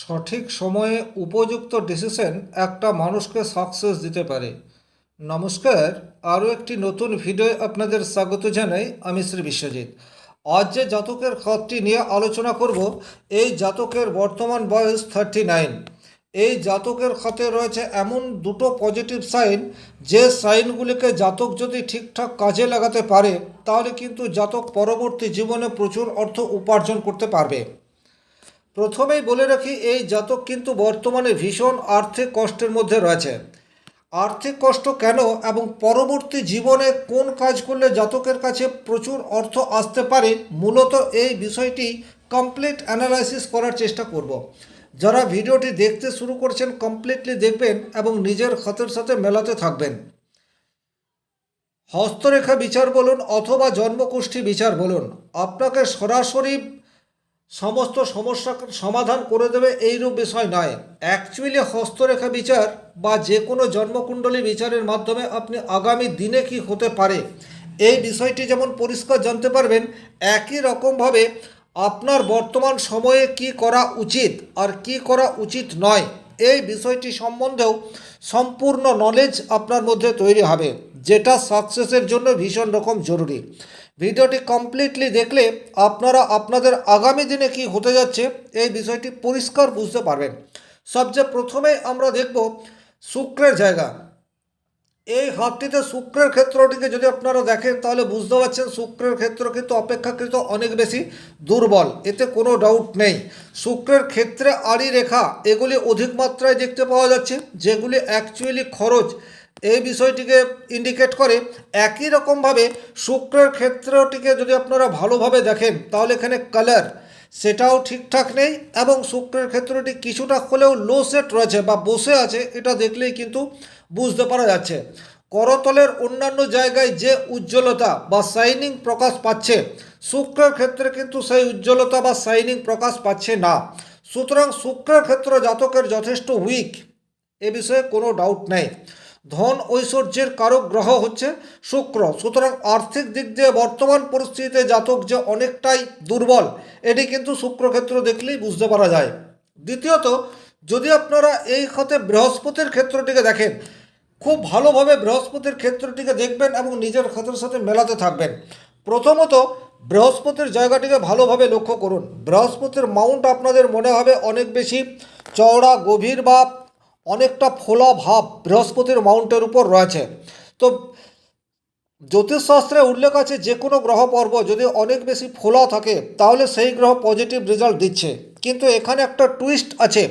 সঠিক সময়ে উপযুক্ত ডিসিশন একটা মানুষকে সাকসেস দিতে পারে। নমস্কার, আরও একটি নতুন ভিডিও আপনাদের স্বাগত জানাই আমি শ্রী বিশ্বজিৎ। আজ যে জাতকের খাতটি নিয়ে আলোচনা করব, এই জাতকের বর্তমান বয়স থার্টি নাইন এই জাতকের খাতে রয়েছে এমন দুটো পজিটিভ সাইন যে সাইনগুলিকে জাতক যদি ঠিকঠাক কাজে লাগাতে পারে, তাহলে কিন্তু জাতক পরবর্তী জীবনে প্রচুর অর্থ উপার্জন করতে পারবে। প্রথমেই বলে রাখি, এই জাতক কিন্তু বর্তমানে ভীষণ আর্থিক কষ্টের মধ্যে রয়েছে। আর্থিক কষ্ট কেন এবং পরবর্তী জীবনে কোন কাজ করলে জাতকের কাছে প্রচুর অর্থ আসতে পারে, মূলত এই বিষয়টি কমপ্লিট অ্যানালাইসিস করার চেষ্টা করব। যারা ভিডিওটি দেখতে শুরু করছেন কমপ্লিটলি দেখবেন এবং নিজের হাতের সাথে মেলাতে থাকবেন। হস্তরেখা বিচার বলুন অথবা জন্মকুষ্ঠী বিচার বলুন, আপনাকে সরাসরি সমস্ত সমস্যা সমাধান করে দেবে এইরূপ বিষয় নয়। অ্যাকচুয়ালি হস্তরেখা বিচার বা যে কোনো জন্মকুণ্ডলী বিচারের মাধ্যমে আপনি আগামী দিনে কি হতে পারে? এই বিষয়টি যেমন পরিষ্কার জানতে পারবেন, একই রকমভাবে আপনার বর্তমান সময়ে কি করা উচিত আর কি করা উচিত নয়, এই বিষয়টি সম্বন্ধেও সম্পূর্ণ নলেজ আপনার মধ্যে তৈরি হবে, যেটা সাকসেসের জন্য ভীষণ রকম জরুরি। ভিডিওটি কমপ্লিটলি দেখলে আপনারা আপনাদের আগামী দিনে কি হতে যাচ্ছে এই বিষয়টি পরিষ্কার বুঝতে পারবেন। সবচেয়ে প্রথমে আমরা দেখব শুক্রের জায়গা। এই হাতটিতে শুক্রের ক্ষেত্রটিকে যদি আপনারা দেখেন, তাহলে বুঝতে পারছেন শুক্রের ক্ষেত্র কিন্তু অপেক্ষাকৃত অনেক বেশি দুর্বল, এতে কোনো ডাউট নেই। শুক্রের ক্ষেত্রে আড়ি রেখা, এগুলি অধিক মাত্রায় দেখতে পাওয়া যাচ্ছে, যেগুলি অ্যাকচুয়ালি খরচ। এই বিষয়টিকে ইন্ডিকেট করে, একই রকমভাবে শুক্রের ক্ষেত্রটিকে যদি আপনারা ভালোভাবে দেখেন, তাহলে এখানে কালার সেটাও ঠিকঠাক নেই এবং শুক্রের ক্ষেত্রটি কিছুটা হলেও লো সেট রয়েছে বা বসে আছে, এটা দেখলেই কিন্তু বুঝতে পারা যাচ্ছে। করতলের অন্যান্য জায়গায় যে উজ্জ্বলতা বা শাইনিং প্রকাশ পাচ্ছে, শুক্রের ক্ষেত্রে কিন্তু সেই উজ্জ্বলতা বা শাইনিং প্রকাশ পাচ্ছে না। সুতরাং শুক্রের ক্ষেত্র জাতকের যথেষ্ট উইক এ বিষয়ে কোনো ডাউট নেই। ধন ঐশ্বর্যের কারক গ্রহ হচ্ছে শুক্র। সুতরাং আর্থিক দিক দিয়ে বর্তমান পরিস্থিতিতে জাতক যে অনেকটাই দুর্বল, এটি কিন্তু শুক্রক্ষেত্র দেখলেই বুঝতে পারা যায়। দ্বিতীয়ত, যদি আপনারা এই খাতে বৃহস্পতির ক্ষেত্রটিকে দেখেন, খুব ভালোভাবে বৃহস্পতির ক্ষেত্রটিকে দেখবেন এবং নিজের খাতের সাথে মেলাতে থাকবেন। প্রথমত, বৃহস্পতির জায়গাটিকে ভালোভাবে লক্ষ্য করুন। বৃহস্পতির মাউন্ট আপনাদের মনে হবে অনেক বেশি চওড়া, গভীর বা অনেকটা ফোলা ভাব বৃহস্পতির মাউন্টের উপর রয়েছে। তো জ্যোতিষশাস্ত্রে উল্লেখ আছে যে কোনো গ্রহ পর্ব যদি অনেক বেশি ফোলা থাকে, তাহলে সেই গ্রহ পজিটিভ রেজাল্ট দিচ্ছে। কিন্তু এখানে একটা টুইস্ট আছে,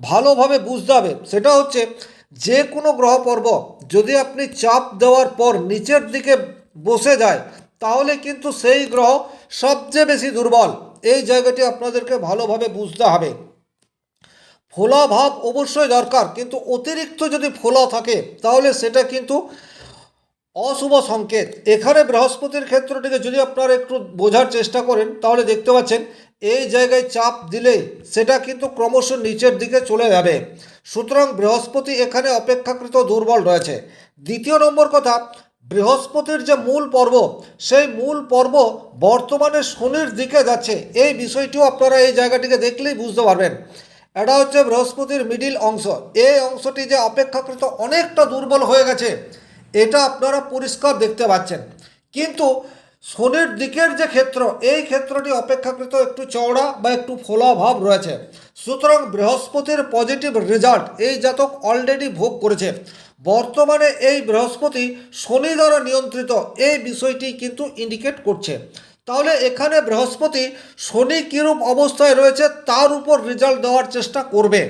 ভালোভাবে বুঝতে হবে। সেটা হচ্ছে যে কোনো গ্রহ পর্ব যদি আপনি চাপ দেওয়ার পর নিচের দিকে বসে যায়, তাহলে কিন্তু সেই গ্রহ সবচেয়ে বেশি দুর্বল। এই জায়গাটি আপনাদেরকে ভালোভাবে বুঝতে হবে। ফোলা ভাব অবশ্যই দরকার, কিন্তু অতিরিক্ত যদি ফোলা থাকে, তাহলে সেটা কিন্তু অশুভ সংকেত। এখানে বৃহস্পতির ক্ষেত্রটিকে যদি আপনারা একটু বোঝার চেষ্টা করেন, তাহলে দেখতে পাচ্ছেন, এই জায়গায় চাপ দিলে সেটা কিন্তু ক্রমশ নিচের দিকে চলে যাবে। সুতরাং বৃহস্পতি এখানে অপেক্ষাকৃত দুর্বল রয়েছে। দ্বিতীয় নম্বর কথা, বৃহস্পতির যে মূল পর্ব, সেই মূল পর্ব বর্তমানে শনির দিকে যাচ্ছে। এই বিষয়টিও আপনারা এই জায়গাটিকে দেখলেই বুঝতে পারবেন। এটা হচ্ছে বৃহস্পতির মিডিল অংশ। এই অংশটি যে অপেক্ষাকৃত অনেকটা দুর্বল হয়ে গেছে, এটা আপনারা পরিষ্কার দেখতে পাচ্ছেন। কিন্তু শনির দিকের যে ক্ষেত্র, এই ক্ষেত্রটি অপেক্ষাকৃত একটু চওড়া বা একটু ফোলা ভাব রয়েছে। সুতরাং বৃহস্পতির পজিটিভ রেজাল্ট এই জাতক অলরেডি ভোগ করেছে। বর্তমানে এই বৃহস্পতি শনি দ্বারা নিয়ন্ত্রিত, এই বিষয়টি কিন্তু ইন্ডিকেট করছে। তাহলে এখানে বৃহস্পতি শনি কীরূপ অবস্থায় রয়েছে তার উপর রেজাল্ট দেওয়ার চেষ্টা করবে।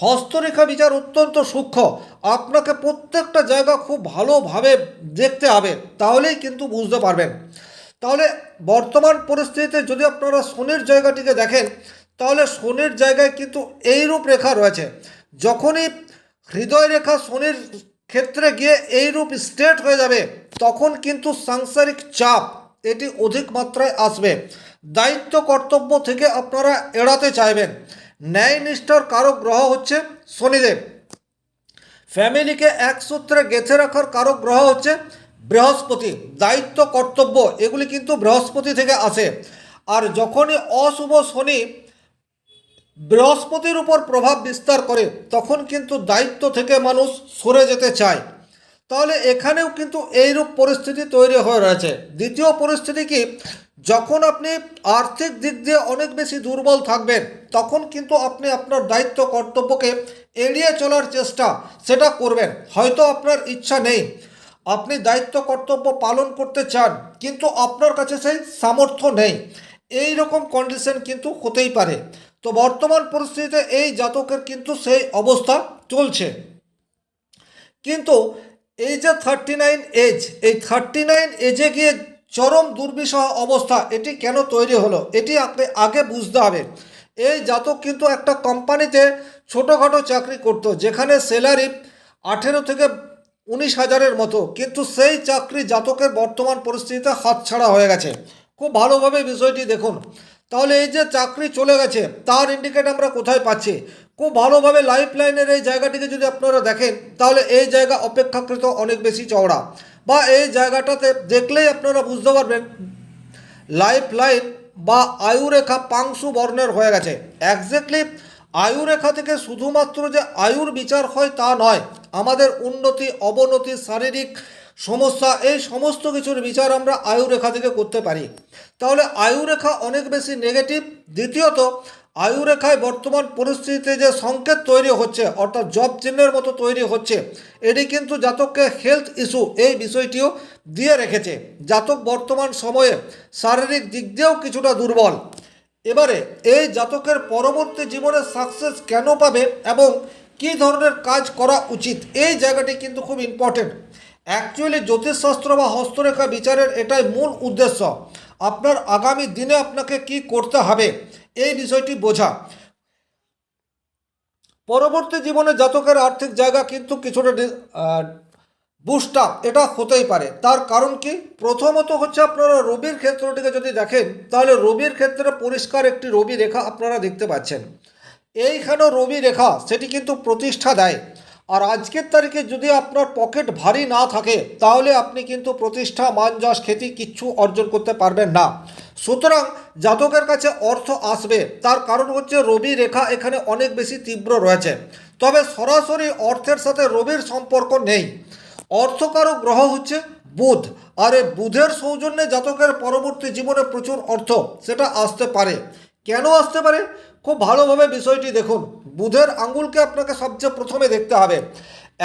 হস্তরেখা বিচার অত্যন্ত সূক্ষ্ম। আপনাকে প্রত্যেকটা জায়গা খুব ভালোভাবে দেখতে হবে, তাহলেই কিন্তু বুঝতে পারবেন। তাহলে বর্তমান পরিস্থিতিতে যদি আপনারা শনির জায়গাটিকে দেখেন, তাহলে শনির জায়গায় কিন্তু এইরূপ রেখা রয়েছে। যখনই হৃদয় রেখা শনির ক্ষেত্রে গিয়ে এইরূপ স্ট্রেট হয়ে যাবে, তখন কিন্তু সাংসারিক চাপ এটি অধিক মাত্রায় আসবে। দায়িত্ব কর্তব্য থেকে আপনারা এড়াতে চাইবেন। ন্যায় নিষ্ঠার কারক গ্রহ হচ্ছে শনিদেব। ফ্যামিলিকে এক সূত্রে গেঁথে রাখার কারক গ্রহ হচ্ছে বৃহস্পতি। দায়িত্ব কর্তব্য, এগুলি কিন্তু বৃহস্পতি থেকে আসে। আর যখনই অশুভ শনি বৃহস্পতির উপর প্রভাব বিস্তার করে, তখন কিন্তু দায়িত্ব থেকে মানুষ সরে যেতে চায়। তাহলে এখানেও কিন্তু এইরূপ পরিস্থিতি তৈরি হয়ে রয়েছে। দ্বিতীয় পরিস্থিতি কি? যখন আপনি আর্থিক দিক দিয়ে অনেক বেশি দুর্বল থাকবেন, তখন কিন্তু আপনি আপনার দায়িত্ব, কর্তব্যকে এড়িয়ে চলার চেষ্টা সেটা করবেন। হয়তো আপনার ইচ্ছা নেই। আপনি দায়িত্ব, কর্তব্য পালন করতে চান, কিন্তু আপনার কাছে সেই সামর্থ্য নেই। এই রকম কন্ডিশন কিন্তু হতেই পারে। তো বর্তমান পরিস্থিতিতে এই জাতকের কিন্তু সেই অবস্থা চলছে। কিন্তু এই যে থার্টি নাইন এজ এই থার্টি নাইন এজে গিয়ে চরম দুর্বিষহ অবস্থা, এটি কেন তৈরি হলো? এটি আপনি আগে বুঝতে হবে। এই জাতক কিন্তু একটা কোম্পানিতে ছোটোখাটো চাকরি করতো, যেখানে স্যালারি আঠেরো থেকে উনিশ হাজারের মতো, কিন্তু সেই চাকরি জাতকের বর্তমান পরিস্থিতিতে হাতছাড়া হয়ে গেছে। খুব ভালোভাবে বিষয়টি দেখুন। তাহলে এই যে চাকরি চলে গেছে, তার ইন্ডিকেট আমরা কোথায় পাচ্ছি? খুব ভালোভাবে লাইফ লাইনের এই জায়গাটিকে যদি আপনারা দেখেন, তাহলে এই জায়গা অপেক্ষাকৃত অনেক বেশি চওড়া। বা এই জায়গাটাতে দেখলেই আপনারা বুঝতে পারবেন লাইফ লাইন বা আয়ুরেখা পাংশু বর্ণের হয়ে গেছে। একজ্যাক্টলি আয়ুরেখা থেকে শুধুমাত্র যে আয়ুর বিচার হয় তা নয়, আমাদের উন্নতি, অবনতি, শারীরিক সমস্যা, এই সমস্ত কিছুর বিচার আমরা আয়ুরেখা থেকে করতে পারি। তাহলে আয়ুরেখা অনেক বেশি নেগেটিভ দ্বিতীয়ত, আয়ুরেখায় বর্তমান পরিস্থিতিতে যে সংকেত তৈরি হচ্ছে, অর্থাৎ জব চিহ্নের মতো তৈরি হচ্ছে, এটি কিন্তু জাতককে হেলথ ইস্যু এই বিষয়টিও দিয়ে রেখেছে। জাতক বর্তমান সময়ে শারীরিক দিক দিয়েও কিছুটা দুর্বল। এবারে এই জাতকের পরবর্তী জীবনে সাকসেস কেন পাবে এবং কী ধরনের কাজ করা উচিত, এই জায়গাটি কিন্তু খুব ইম্পর্টেন্ট অ্যাকচুয়ালি জ্যোতিষশাস্ত্র বা হস্তরেখা বিচারের এটাই মূল উদ্দেশ্য। আপনার আগামী দিনে আপনাকে কি করতে হবে, এই বিষয়টি বোঝা। পরবর্তী জীবনে জাতকের আর্থিক জায়গা কিন্তু কিছুটা বুস্ট আপ এটা হতেই পারে। তার কারণ কি? প্রথমত হচ্ছে আপনারা রবির ক্ষেত্রটিকে যদি দেখেন, তাহলে রবির ক্ষেত্রে পরিষ্কার একটি রবি রেখা আপনারা দেখতে পাচ্ছেন। এইখানেও রবি রেখা, সেটি কিন্তু প্রতিষ্ঠা দেয়। আর আজকের তারিখে যদি আপনার পকেট ভারী না থাকে, তাহলে আপনি কিন্তু প্রতিষ্ঠা মান যশ খ্যাতি কিচ্ছু অর্জন করতে পারবেন না। সুতরাং জাতকের কাছে অর্থ আসবে, তার কারণ হচ্ছে রবি রেখা এখানে অনেক বেশি তীব্র রয়েছে। তবে সরাসরি অর্থের সাথে রবির সম্পর্ক নেই। অর্থকারক গ্রহ হচ্ছে বুধ, আর এই বুধের সৌজন্যে জাতকের পরবর্তী জীবনে প্রচুর অর্থ, সেটা আসতে পারে। কেন আসতে পারে? খুব ভালোভাবে বিষয়টি দেখুন। বুধের আঙুলকে আপনাকে সবচেয়ে প্রথমে দেখতে হবে।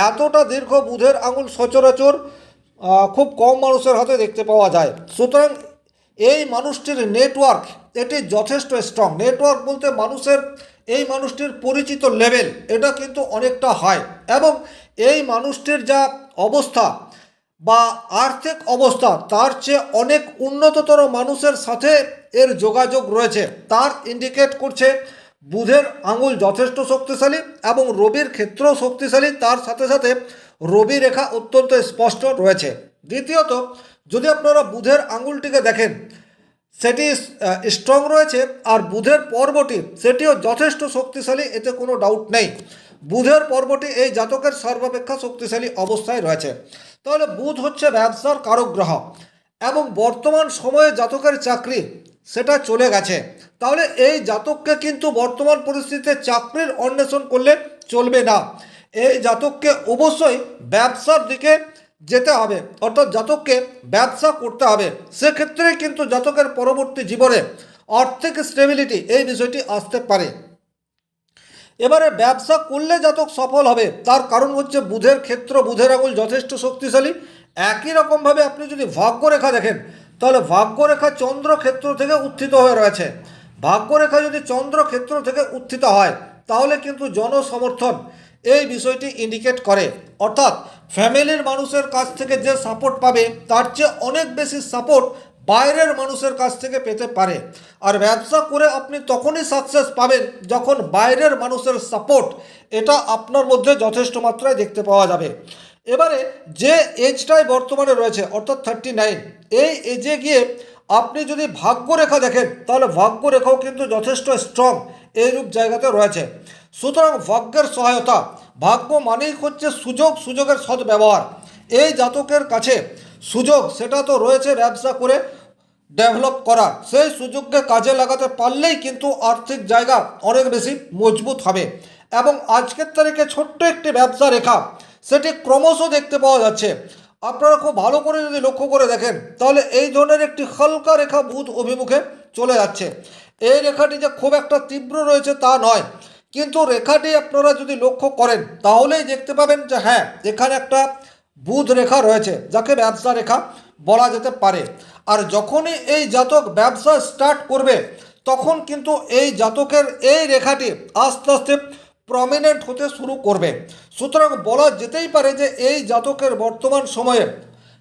এতটা দীর্ঘ বুধের আঙুল সচরাচর খুব কম মানুষের হাতে দেখতে পাওয়া যায়। সুতরাং এই মানুষটির নেটওয়ার্ক এটি যথেষ্ট স্ট্রং নেটওয়ার্ক বলতে মানুষের, এই মানুষটির পরিচিত লেভেল এটা কিন্তু অনেকটা হাই এবং এই মানুষটির যা অবস্থা বা আর্থিক অবস্থা, তার চেয়ে অনেক উন্নততর মানুষের সাথে এর যোগাযোগ রয়েছে। তার ইন্ডিকেট করছে বুধের আঙুল যথেষ্ট শক্তিশালী এবং রবির ক্ষেত্রেও শক্তিশালী। তার সাথে সাথে রবি রেখা অত্যন্ত স্পষ্ট রয়েছে। দ্বিতীয়ত, যদি আপনারা বুধের আঙুলটিকে দেখেন, সেটি স্ট্রং রয়েছে আর বুধের পর্বটি, সেটিও যথেষ্ট শক্তিশালী, এতে কোনো ডাউট নেই। বুধের পর্বটি এই জাতকের সর্বাপেক্ষা শক্তিশালী অবস্থায় রয়েছে। তাহলে বুধ হচ্ছে ব্যবসার কারক গ্রহ এবং বর্তমান সময়ে জাতকের চাকরি সেটা চলে গেছে। তাহলে এই জাতককে কিন্তু বর্তমান পরিস্থিতিতে চাকরির অন্বেষণ করলে চলবে না। এই জাতককে অবশ্যই ব্যবসার দিকে যেতে হবে, অর্থাৎ জাতককে ব্যবসা করতে হবে। সেক্ষেত্রে কিন্তু জাতকের পরবর্তী জীবনে আর্থিক স্টেবিলিটি এই বিষয়টি আসতে পারে। এবারে ব্যবসা করলে জাতক সফল হবে, তার কারণ হচ্ছে বুধের ক্ষেত্র, বুধের আঙুল যথেষ্ট শক্তিশালী। একই রকমভাবে আপনি যদি ভাগ্যরেখা দেখেন তাহলে ভাগ্যরেখা চন্দ্র ক্ষেত্র থেকে উত্থিত হয়ে রয়েছে। ভাগ্যরেখা যদি চন্দ্র ক্ষেত্র থেকে উত্থিত হয়, তাহলে কিন্তু জনসমর্থন এই বিষয়টি ইন্ডিকেট করে। অর্থাৎ ফ্যামিলির মানুষের কাছ থেকে যে সাপোর্ট পাবে, তার চেয়ে অনেক বেশি সাপোর্ট বাইরের মানুষের কাছ থেকে পেতে পারে। আর ব্যবসা করে আপনি তখনই সাকসেস পাবেন যখন বাইরের মানুষের সাপোর্ট এটা আপনার মধ্যে যথেষ্ট মাত্রায় দেখতে পাওয়া যাবে। এবারে যে এজটাই বর্তমানে রয়েছে, অর্থাৎ থার্টি নাইন এই এজে গিয়ে আপনি যদি ভাগ্যরেখা দেখেন, তাহলে ভাগ্যরেখাও কিন্তু যথেষ্ট স্ট্রং এইরূপ জায়গাতে রয়েছে। সুতরাং ভাগ্যের সহায়তা, ভাগ্য মানেই হচ্ছে সুযোগ, সুযোগের সদ্ব্যবহার। এই জাতকের কাছে সুযোগ, সেটা তো রয়েছে ব্যবসা করে ডেভেলপ করা। সেই সুযোগকে কাজে লাগাতে পারলেই কিন্তু আর্থিক জায়গা অনেক বেশি মজবুত হবে। এবং আজকের তারিখে ছোট্ট একটি ব্যবসা রেখা সেটি ক্রমশ দেখতে পাওয়া যাচ্ছে। আপনারা খুব ভালো করে যদি লক্ষ্য করে দেখেন, তাহলে এই ধরনের একটি হালকা রেখা বুধ অভিমুখে চলে যাচ্ছে। এই রেখাটি যে খুব একটা তীব্র রয়েছে তা নয়। কিন্তু রেখাটি আপনারা যদি লক্ষ্য করেন, তাহলেই দেখতে পাবেন যে হ্যাঁ এখানে একটা বুধ রেখা রয়েছে, যাকে ব্যবসা রেখা বলা যেতে পারে। আর যখনই এই জাতক ব্যবসা স্টার্ট করবে, তখন কিন্তু এই জাতকের এই রেখাটি আস্তে আস্তে প্রমিনেন্ট হতে শুরু করবে। সুতরাং বলা যেতেই পারে যে এই জাতকের বর্তমান সময়ে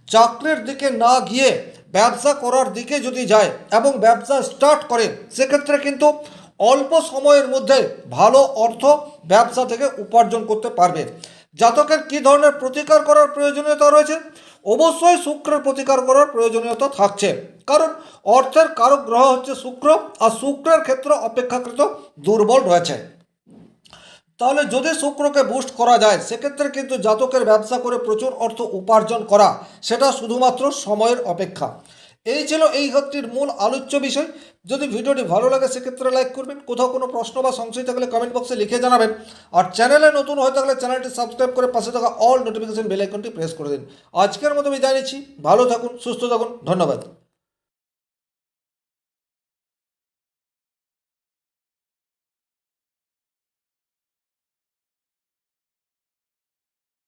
চাকরির দিকে না গিয়ে ব্যবসা করার দিকে যদি যায় এবং ব্যবসা স্টার্ট করে, সেক্ষেত্রে কিন্তু অল্প সময়ের মধ্যে ভালো অর্থ ব্যবসা থেকে উপার্জন করতে পারবে। জাতকের কী ধরনের প্রতিকার করার প্রয়োজনীয়তা রয়েছে? অবশ্যই শুক্রের প্রতিকার করার প্রয়োজনীয়তা থাকছে। কারণ অর্থের কারক গ্রহ হচ্ছে শুক্র, আর শুক্রের ক্ষেত্র অপেক্ষাকৃত দুর্বল রয়েছে। তাহলে যদি শুক্রকে বুস্ট করা যায়, সেক্ষেত্রে কিন্তু জাতকের ব্যবসা করে প্রচুর অর্থ উপার্জন করা, সেটা শুধুমাত্র সময়ের অপেক্ষা। এই ছিল এই ঘরটির মূল আলোচ্য বিষয়। যদি ভিডিওটি ভালো লাগে, সেক্ষেত্রে লাইক করবেন। কোথাও কোনো প্রশ্ন বা সংশয় থাকলে কমেন্ট বক্সে লিখে জানাবেন। আর চ্যানেলে নতুন হয়ে থাকলে চ্যানেলটি সাবস্ক্রাইব করে পাশে থাকা অল নোটিফিকেশন বেল আইকনটি প্রেস করে দিন। আজকের মতো আমি নিচ্ছি। ভালো থাকুন, সুস্থ থাকুন। ধন্যবাদ।